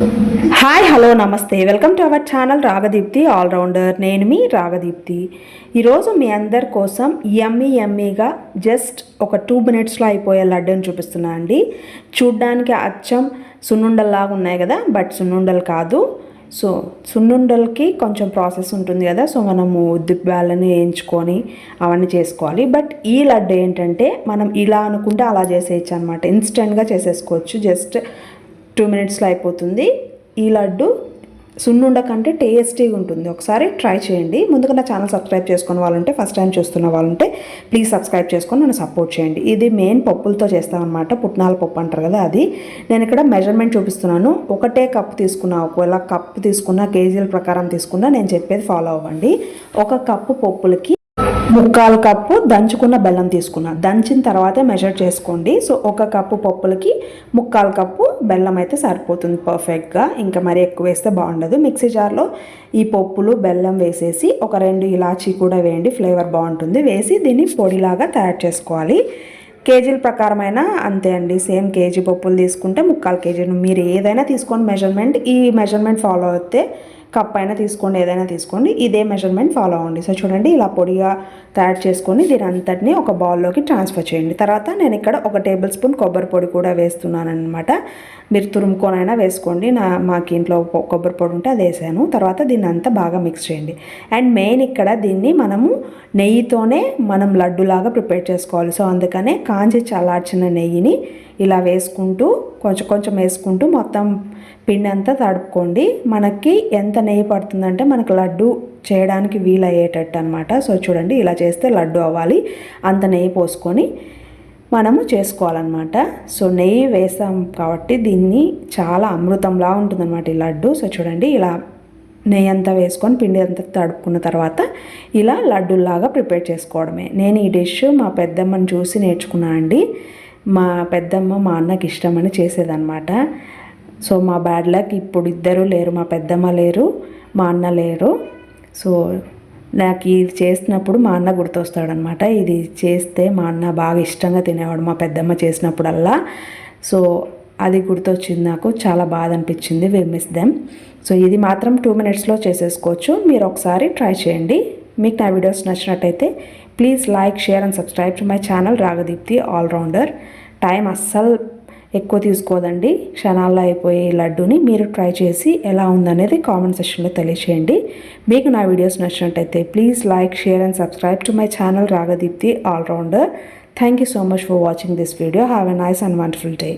Hi hello నమస్తే. Welcome to our channel Ragadeepti allrounder నేను మీ రాగదీప్తి ఈరోజు మీ అందరి కోసం ఎమ్మీ ఎమ్మీగా జస్ట్ ఒక టూ మినిట్స్లో అయిపోయే లడ్డూని చూపిస్తున్నా అండి. చూడ్డానికి అచ్చం సున్నుండల్లాగా ఉన్నాయి కదా బట్ సున్నుండలు కాదు. సో సున్నుండలకి కొంచెం ప్రాసెస్ ఉంటుంది కదా సో మనము ఉద్దిబ్బాలని వేయించుకొని అవన్నీ చేసుకోవాలి. బట్ ఈ లడ్డు ఏంటంటే మనం ఇలా అనుకుంటే అలా చేసేయచ్చు అనమాట ఇన్స్టెంట్గా చేసేసుకోవచ్చు. జస్ట్ టూ మినిట్స్లో అయిపోతుంది. ఈ లడ్డు సున్నుండ కంటే టేస్టీగా ఉంటుంది. ఒకసారి ట్రై చేయండి. ముందుగా నా ఛానల్ సబ్స్క్రైబ్ చేసుకున్న వాళ్ళుంటే ఫస్ట్ టైం చూస్తున్న వాళ్ళుంటే ప్లీజ్ సబ్స్క్రైబ్ చేసుకొని నన్ను సపోర్ట్ చేయండి. ఇది మెయిన్ పప్పులతో చేస్తామన్నమాట. పుట్నాల పప్పు అంటారు కదా అది. నేను ఇక్కడ మెజర్మెంట్ చూపిస్తున్నాను. ఒకటే కప్పు తీసుకున్నా ఒకవేళ కప్పు తీసుకున్నా కేజీల ప్రకారం తీసుకున్నా నేను చెప్పేది ఫాలో అవ్వండి. ఒక కప్పు పప్పులకి ముక్కాలు కప్పు దంచుకున్న బెల్లం తీసుకున్నా. దంచిన తర్వాతే మెజర్ చేసుకోండి. సో ఒక కప్పు పప్పులకి ముక్కాలు కప్పు బెల్లం అయితే సరిపోతుంది పర్ఫెక్ట్గా ఇంకా మరి ఎక్కువ వేస్తే బాగుండదు. మిక్సీ జార్లో ఈ పప్పులు బెల్లం వేసేసి ఒక రెండు ఇలాచీ కూడా వేయండి. ఫ్లేవర్ బాగుంటుంది. వేసి దీన్ని పొడిలాగా తయారు చేసుకోవాలి. కేజీల ప్రకారమైన అంతే అండి. సేమ్ కేజీ పప్పులు తీసుకుంటే ముక్కాలు కేజీ మీరు ఏదైనా తీసుకోండి మెజర్మెంట్ ఈ మెజర్మెంట్ ఫాలో అయితే కప్ అయినా తీసుకోండి ఏదైనా తీసుకోండి ఇదే మెజర్మెంట్ ఫాలో అవ్వండి. సో చూడండి ఇలా పొడిగా తయారు చేసుకొని దీని అంతటిని ఒక బౌల్లోకి ట్రాన్స్ఫర్ చేయండి. తర్వాత నేను ఇక్కడ ఒక టేబుల్ స్పూన్ కొబ్బరి పొడి కూడా వేస్తున్నాను అనమాట మీరు తురుముకొనైనా వేసుకోండి. నా మాకు ఇంట్లో కొబ్బరి పొడి ఉంటే అది వేసాను. తర్వాత దీన్ని అంతా బాగా మిక్స్ చేయండి. అండ్ మెయిన్ ఇక్కడ దీన్ని మనము నెయ్యితోనే మనం లడ్డులాగా ప్రిపేర్ చేసుకోవాలి. సో అందుకనే కాంచి చల్లార్చిన నెయ్యిని ఇలా వేసుకుంటూ కొంచెం కొంచెం వేసుకుంటూ మొత్తం పిండి అంతా తడుపుకోండి. మనకి ఎంత నెయ్యి పడుతుందంటే మనకు లడ్డు చేయడానికి వీలయ్యేటట్టు అనమాట సో చూడండి ఇలా చేస్తే లడ్డు అవ్వాలి. అంత నెయ్యి పోసుకొని మనము చేసుకోవాలన్నమాట. సో నెయ్యి వేసాం కాబట్టి దీన్ని చాలా అమృతంలా ఉంటుందన్నమాట ఈ లడ్డు. సో చూడండి ఇలా నెయ్యి అంతా వేసుకొని పిండి అంతా తడుపుకున్న తర్వాత ఇలా లడ్డూలాగా ప్రిపేర్ చేసుకోవడమే. నేను ఈ డిష్ మా పెద్దమ్మని చూసి నేర్చుకున్నాను అండి. మా పెద్దమ్మ మా అన్నకి ఇష్టమని చేసేదనమాట సో మా బ్యాడ్ లక్ ఇప్పుడు ఇద్దరు లేరు మా పెద్దమ్మ లేరు మా అన్న లేరు. సో నాకు ఇది చేసినప్పుడు మా అన్న గుర్తొస్తాడనమాట ఇది చేస్తే మా అన్న బాగా ఇష్టంగా తినేవాడు మా పెద్దమ్మ చేసినప్పుడల్లా. సో అది గుర్తొచ్చింది నాకు చాలా బాధ అనిపించింది వి మిస్ దెమ్ సో ఇది మాత్రం టూ మినిట్స్లో చేసేసుకోవచ్చు. మీరు ఒకసారి ట్రై చేయండి. మీకు నా వీడియోస్ నచ్చినట్టయితే please like share and subscribe to my channel Ragadeepti allrounder time అస్సలు ఎక్కువ తీసుకోదండి. క్షణాల్లో అయిపోయే లడ్డూని మీరు ట్రై చేసి ఎలా ఉందనేది కామెంట్ సెక్షన్లో తెలియచేయండి. మీకు నా వీడియోస్ నచ్చినట్టయితే please like share and subscribe to my channel Ragadeepti allrounder thank you so much for watching this video have a nice and wonderful day